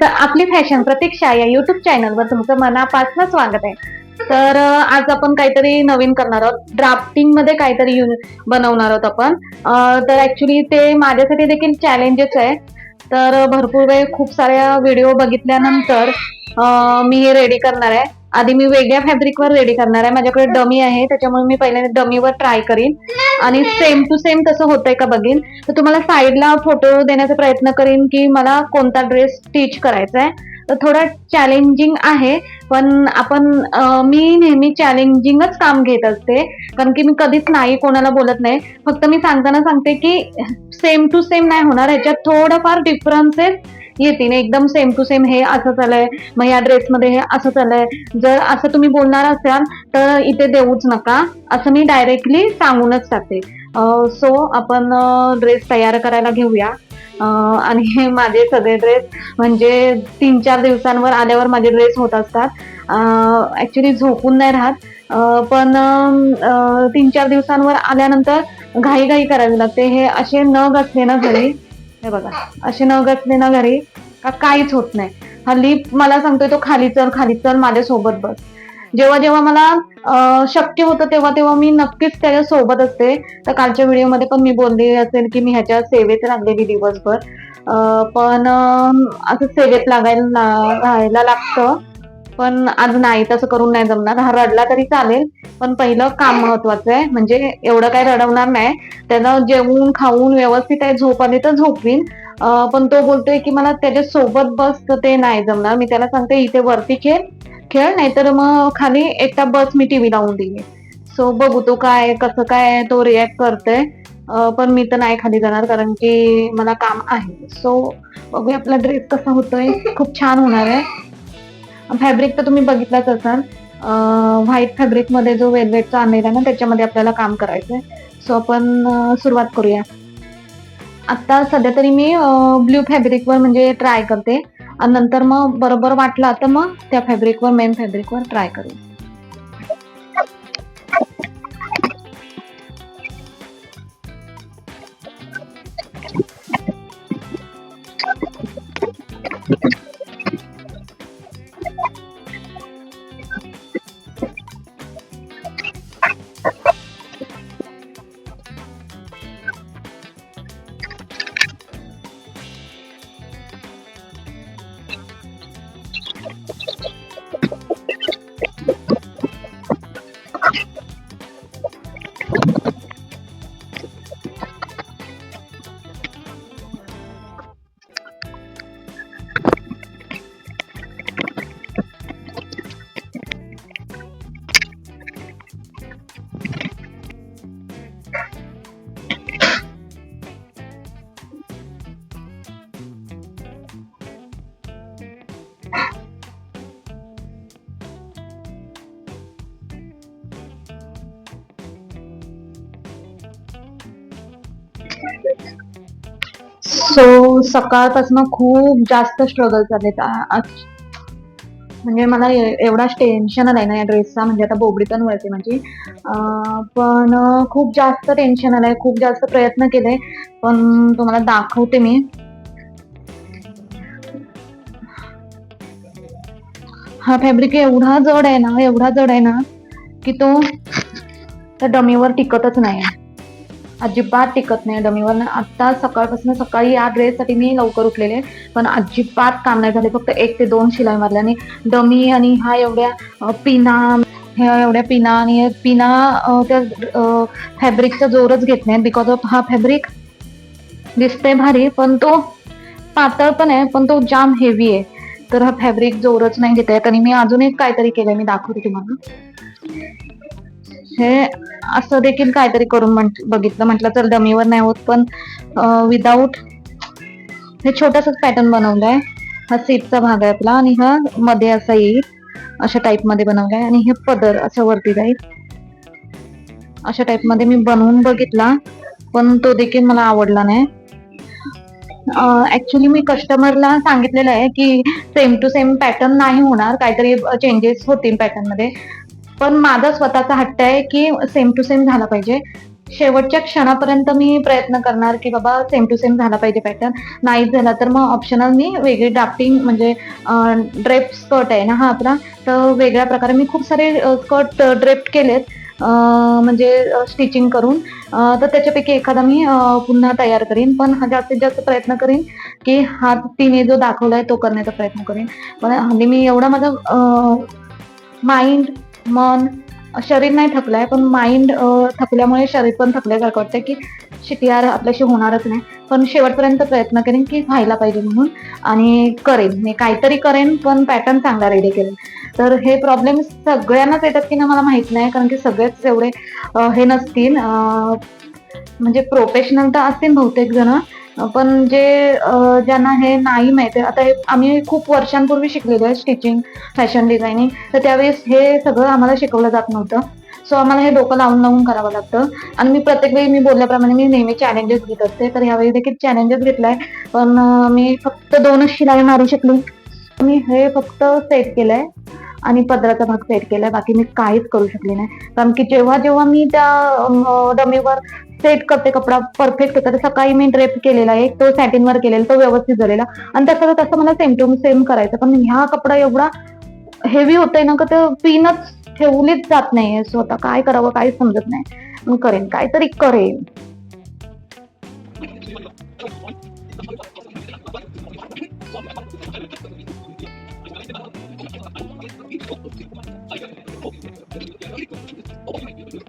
तर आपली फॅशन प्रतीक्षा या युट्यूब चॅनलवर तुमचं मनापासून स्वागत आहे. तर आज आपण काहीतरी नवीन करणार आहोत. ड्राफ्टिंगमध्ये काहीतरी बनवणार आहोत आपण. तर ऍक्च्युली ते माझ्यासाठी देखील चॅलेंजेस आहे. तर भरपूर वेळ खूप साऱ्या व्हिडिओ बघितल्यानंतर मी हे रेडी करणार आहे. आधी मी वेगळ्या फॅब्रिकवर रेडी करणार आहे. माझ्याकडे डमी आहे त्याच्यामुळे मी पहिले डमीवर ट्राय करीन. आणि सेम टू सेम तसं होतंय का बघीन. तर तुम्हाला साईडला फोटो देण्याचा प्रयत्न करीन की मला कोणता ड्रेस स्टिच करायचा आहे. तर थोडं चॅलेंजिंग आहे पण आपण मी नेहमी चॅलेंजिंगच काम घेत असते. कारण की मी कधीच नाही कोणाला बोलत नाही. फक्त मी सांगताना सांगते की सेम टू सेम नाही होणार. ह्याच्यात थोडंफार डिफरन्सेस येतील. एकदम सेम टू सेम हे असं चाललंय. मग या ड्रेसमध्ये हे असं चाललंय. जर असं तुम्ही बोलणार असाल तर इथे देऊच नका. असं मी डायरेक्टली सांगूनच जाते सो आपण ड्रेस तयार करायला घेऊया. आणि हे माझे सगळे ड्रेस म्हणजे तीन चार दिवसांवर आल्यावर माझे ड्रेस होत असतात. ऍक्च्युली झोपून नाही राहत. पण तीन चार दिवसांवर आल्यानंतर घाई घाई करावी लागते. हे असे नग घसले ना घरी. हे बघा असे न असले ना घरी का काहीच होत नाही. हल्ली मला सांगतोय तो खाली चल खाली चल माझ्यासोबत बस. जेव्हा जेव्हा मला शक्य होतं तेव्हा तेव्हा मी नक्कीच त्याच्या सोबत असते. तर कालच्या व्हिडिओमध्ये पण मी बोलली असेल की मी ह्याच्या सेवेत लागलेली दिवसभर. पण असं सेवेत लागायला राहायला लागतं. पण आज नाही तसं करून नाही जमणार. हा रडला तरी चालेल पण पहिलं काम महत्वाचं आहे. म्हणजे एवढं काय रडवणार नाही. त्यानं जेवून खाऊन व्यवस्थित आहे झोप आली तर झोपवीन पण तो बोलतोय की मला त्याच्या सोबत बस तर ते नाही जमणार. मी त्याला सांगते इथे वरती खेळ. खेळ नाहीतर मग खाली एकटा बस मी टीव्ही लावून दिली सो बघू तो काय कसं काय तो रिॲक्ट करतोय. पण मी तर नाही खाली जाणार कारण की मला काम आहे. सो बघूया आपला ड्रेस कसा होतोय. खूप छान होणार आहे. फॅब्रिक तर तुम्ही बघितलाच असाल. व्हाईट फॅब्रिकमध्ये जो वेलवेटचा आणलेला ना त्याच्यामध्ये आपल्याला काम करायचंय. सो आपण सुरुवात करूया. आता सध्या तरी मी ब्ल्यू फॅब्रिकवर म्हणजे ट्राय करते. आणि नंतर मग बरोबर वाटलं तर मग त्या फॅब्रिकवर मेन फॅब्रिकवर ट्राय करू. सो सकाळपासून खूप जास्त स्ट्रगल झालेत म्हणजे मला एवढा टेन्शन आलाय ना या ड्रेसचा म्हणजे आता बोबडी पण वळते माझी. पण खूप जास्त टेन्शन आलंय. खूप जास्त प्रयत्न केले पण तुम्हाला दाखवते मी. हा फॅब्रिक एवढा जड आहे ना एवढा जड आहे ना की तो त्या डमीवर टिकतच नाही. अजिबात टिकत नाही डमीवर ना आता सकाळपासून सकाळी या ड्रेससाठी मी लवकर उठलेले पण अजिबात काम नाही झाले. फक्त एक ते दोन शिलाई मारल्या आणि डमी आणि हा एवढ्या पिना ह्या एवढ्या पिना आणि पिना त्या फॅब्रिकचा जोरच घेत नाही बिकॉज ऑफ हा फॅब्रिक दिसतंय भारी पण तो पातळ पण आहे पण तो जाम हेवी आहे. तर हा फॅब्रिक जोरच नाही घेत आहे आणि मी अजून एक काहीतरी केलंय मी दाखवते तुम्हाला. हे असं देखील काहीतरी करून म्हंट- बघितलं. म्हटलं तर डमीवर नाही होत पण विदाऊट हे छोटासाच पॅटर्न बनवलाय. हा सीटचा भाग आहे आपला आणि हा मध्ये असा येईल. अशा टाईपमध्ये बनवलाय आणि हे पदर असं वरती जाईल. अशा टाईपमध्ये मी बनवून बघितला पण तो देखील मला आवडला नाही. ऍक्च्युली मी कस्टमरला सांगितलेलं आहे की सेम टू सेम पॅटर्न नाही होणार. काहीतरी चेंजेस होतील पॅटर्नमध्ये. पण माझा स्वतःचा हट्ट आहे की सेम टू सेम झाला पाहिजे. शेवटच्या क्षणापर्यंत मी प्रयत्न करणार की बाबा सेम टू सेम झाला पाहिजे पॅटर्न नाही झाला तर मग ऑप्शनल मी वेगळी ड्राफ्टिंग म्हणजे ड्रेप स्कर्ट आहे ना हा आपला. तर वेगळ्या प्रकारे मी खूप सारे स्कर्ट ड्रेप केलेत. म्हणजे स्टिचिंग करून. तर त्याच्यापैकी एखादा मी पुन्हा तयार करीन. पण हा जास्तीत जास्त प्रयत्न करीन की हा तिने जो दाखवलाय तो करण्याचा प्रयत्न करीन. पण हल्ली मी एवढा माझा माइंड मन शरीर नाही थकलंय पण माइंड थकल्यामुळे शरीर पण थकल्यासारखं वाटतं की शिटी यार आपल्याशी होणारच नाही. पण शेवटपर्यंत प्रयत्न करेन की व्हायला पाहिजे म्हणून आणि करेन. मी काहीतरी करेन पण पॅटर्न चांगला रेडी करेन तर हे प्रॉब्लेम सगळ्यांनाच येतात की ना मला माहीत नाही कारण की सगळेच एवढे हे नसतील. म्हणजे प्रोफेशनल तर असतील बहुतेक जण. पण जे ज्यांना हे नाही माहिती आता हे आम्ही खूप वर्षांपूर्वी शिकलेलो आहे स्टिचिंग फॅशन डिझायनिंग तर त्यावेळेस हे सगळं आम्हाला शिकवलं जात नव्हतं. सो आम्हाला हे डोकं लावून लावून करावं लागतं. आणि मी प्रत्येक वेळी मी बोलल्याप्रमाणे मी नेहमी चॅलेंजेस घेत असते. तर ह्यावेळी देखील चॅलेंजेस घेतलाय. पण मी फक्त दोनच शिलाई मारू शकली. मी हे फक्त सेट केलंय. आणि पदराचा भाग सेट केलाय बाकी मी काहीच करू शकले नाही. कारण की जेव्हा जेव्हा मी त्या डमीवर सेट करते कपडा परफेक्ट होता तर सकाळी मी ड्रेप केलेला आहे तो सॅटिनवर केलेला तो व्यवस्थित झालेला. आणि तसं तसं मला सेम टू सेम करायचं पण ह्या कपडा एवढा हेवी होतोय ना का ते पिनच ठेवलीच जात नाहीये स्वतः. काय करावं काही समजत नाही. करेन काहीतरी करेन. Oh my god.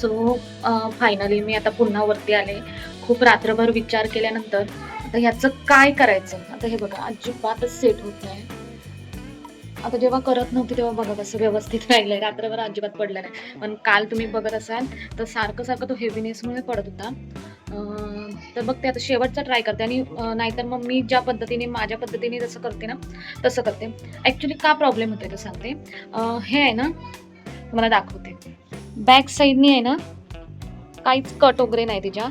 So finally मी आता पुन्हा वरती आले. खूप रात्रभर विचार केल्यानंतर आता ह्याचं काय करायचं? आता हे बघा अजिबातच सेट होत नाही. आता जेव्हा करत नव्हती तेव्हा बघा कसं व्यवस्थित राहिलंय. रात्रभर अजिबात पडलं नाही. पण काल तुम्ही बघत असाल तर सारखं सारखं तो हेवीनेसमुळे पडत होता. तर तर बघते आता शेवटचा ट्राय करते. आणि नाहीतर मग मी ज्या पद्धतीने माझ्या पद्धतीने जसं करते ना तसं करते. ॲक्च्युली का प्रॉब्लेम होतोय ते सांगते. हे आहे ना तुम्हाला दाखवते. बॅक साईडनी आहे ना काहीच कट वगैरे नाही तिच्या.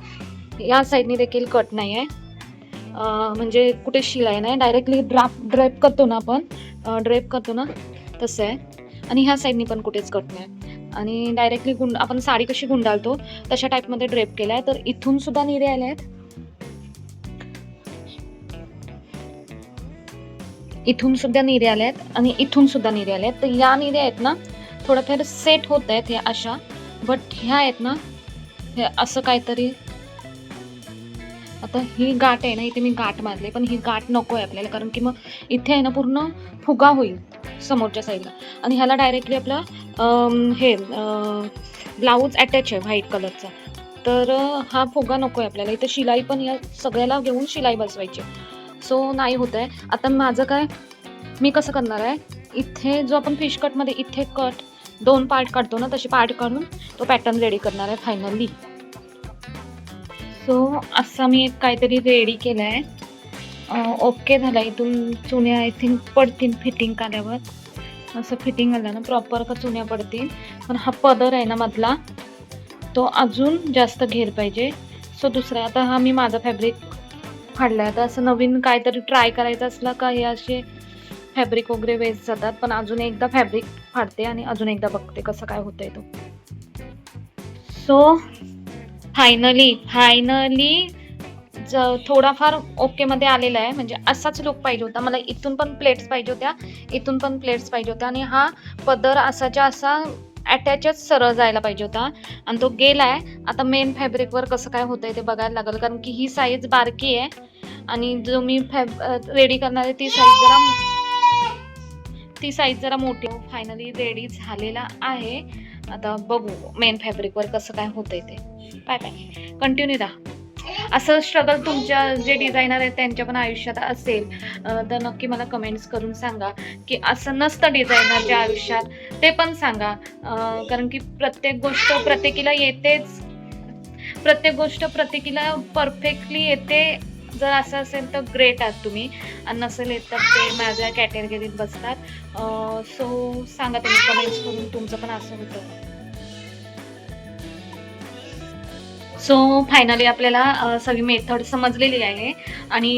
या साईडनी देखील कट नाही आहे. म्हणजे कुठे शिलाई नाही डायरेक्टली ड्राप ड्रेप करतो ना आपण ड्रेप करतो ना तसं आहे. आणि ह्या साईडनी पण कुठेच कट नाही. आणि डायरेक्टली गुंड आपण साडी कशी गुंडाळतो तशा टाईपमध्ये ड्रेप केला आहे तर इथून सुद्धा निरे आले आहेत. इथून सुद्धा निरे आले आहेत. आणि इथून सुद्धा निरे आले आहेत. तर या निरे आहेत ना थोडंफार सेट होत आहेत ह्या अशा. बट ह्या आहेत ना हे असं काहीतरी. आता ही गाठ आहे ना इथे मी गाठ मारली पण ही गाठ नको आहे आपल्याला कारण की मग इथे आहे ना पूर्ण फुगा होईल समोरच्या साईडला आणि ह्याला डायरेक्टली आपला हे ब्लाऊज अटॅच आहे व्हाईट कलरचा तर हा फुगा नको आहे आपल्याला. इथे शिलाई पण या सगळ्याला घेऊन शिलाई बसवायची. सो नाही होत आहे. आता माझं काय मी कसं करणार आहे? इथे जो आपण फिश कटमध्ये इथे कट दोन पार्ट काढतो ना तसे पार्ट काढून तो पॅटर्न रेडी करणार आहे फायनली सो असा मी एक काहीतरी रेडी केलं आहे ओके झाला इथून चुन्या आय थिंक पडतील फिटिंग आल्यावर असं फिटिंग आलं ना प्रॉपर का चुन्या पडतील. पण हा पदर आहे ना मधला तो अजून जास्त घेर पाहिजे. सो दुसरा आता हा मी माझा फॅब्रिक फाडला आहे आता असं नवीन काहीतरी ट्राय करायचं असलं का हे असे फॅब्रिक वगैरे वेस्ट जातात पण अजून एकदा फॅब्रिक फाडते आणि अजून एकदा बघते कसं काय होतंय तो. सो फायनली फायनली ज थोडाफार ओकेमध्ये आलेला आहे. म्हणजे असाच लुक पाहिजे होता. मला इथून पण प्लेट्स पाहिजे होत्या इथून पण प्लेट्स पाहिजे होत्या आणि हा पदर असाच्या असा अटॅचच सरळ जायला पाहिजे होता. आणि तो गेला आहे आता मेन फॅब्रिकवर कसं काय होतंय ते बघायला लागेल. कारण की ही साईज बारकी आहे. आणि जो मी फॅब रेडी करणार आहे ती साईज जरा ती साईज जरा मोठी फायनली रेडी झालेला आहे. आता बघू मेन फॅब्रिकवर कसं काय होतंय ते. बाय बाय कंटिन्यू राहा. असं स्ट्रगल तुमच्या जे डिझायनर आहेत त्यांच्या पण आयुष्यात असेल तर नक्की मला कमेंट्स करून सांगा की असं नसतं डिझायनरच्या आयुष्यात. ते पण सांगा. कारण की प्रत्येक गोष्ट प्रत्येकीला येतेच. प्रत्येक गोष्ट प्रत्येकीला परफेक्टली येते. जर असं असेल तर ग्रेट आहात तुम्ही. आणि नसेल येत तर ते माझ्या कॅटेगरीत बसतात. सो सांगा तुम्ही कमेंट्स करून तुमचं पण असं होतं. सो फायनली आपल्याला सगळी मेथड समजलेली आहे. आणि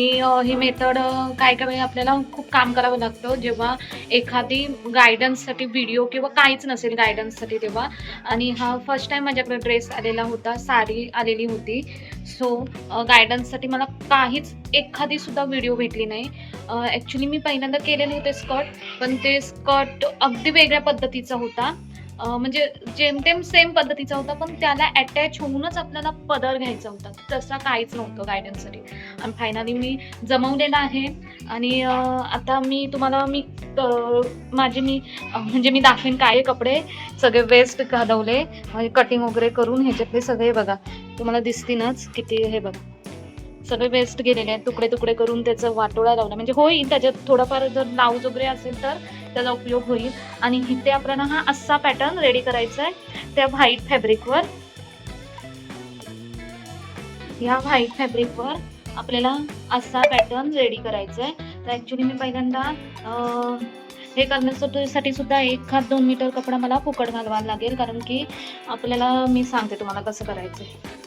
ही मेथड काय काय वेळी आपल्याला खूप काम करावं लागतं. जेव्हा एखादी गायडन्ससाठी व्हिडिओ किंवा काहीच नसेल गायडन्ससाठी तेव्हा. आणि हा फर्स्ट टाईम माझ्याकडे ड्रेस आलेला होता साडी आलेली होती. सो गायडन्ससाठी मला काहीच एखादी सुद्धा व्हिडिओ भेटली नाही. ॲक्च्युली मी पहिल्यांदा केलेले होते स्कर्ट पण ते स्कर्ट अगदी वेगळ्या पद्धतीचा होता. म्हणजे जेमतेम सेम पद्धतीचा होता पण त्याला अटॅच होऊनच आपल्याला पदर घ्यायचा होता. तसा काहीच नव्हतं गायडन्ससाठी आणि फायनली मी जमवलेला आहे. आणि आता मी तुम्हाला मी माझे मी म्हणजे मी दाखवेन काय कपडे. सगळे वेस्ट घालवले. म्हणजे कटिंग वगैरे करून ह्याच्यातले सगळे बघा. तुम्हाला दिसतीनच किती हे बघा. सगळे वेस्ट गेलेले आहेत. तुकडे तुकडे करून त्याचं वाटोळा लावला. म्हणजे होईल त्याच्यात थोडाफार जर लाऊज वगैरे असेल तर त्याचा उपयोग होईल. आणि इथे आपल्याला हा असा पॅटर्न रेडी करायचा आहे. त्या व्हाईट फॅब्रिकवर ह्या व्हाईट फॅब्रिकवर आपल्याला असा पॅटर्न रेडी करायचा आहे. तर ॲक्च्युली मी पहिल्यांदा हे करण्यासाठी सुद्धा एक हात दोन मीटर कपडा मला फुकट घालवायला लागेल. कारण की आपल्याला मी सांगते तुम्हाला कसं करायचं आहे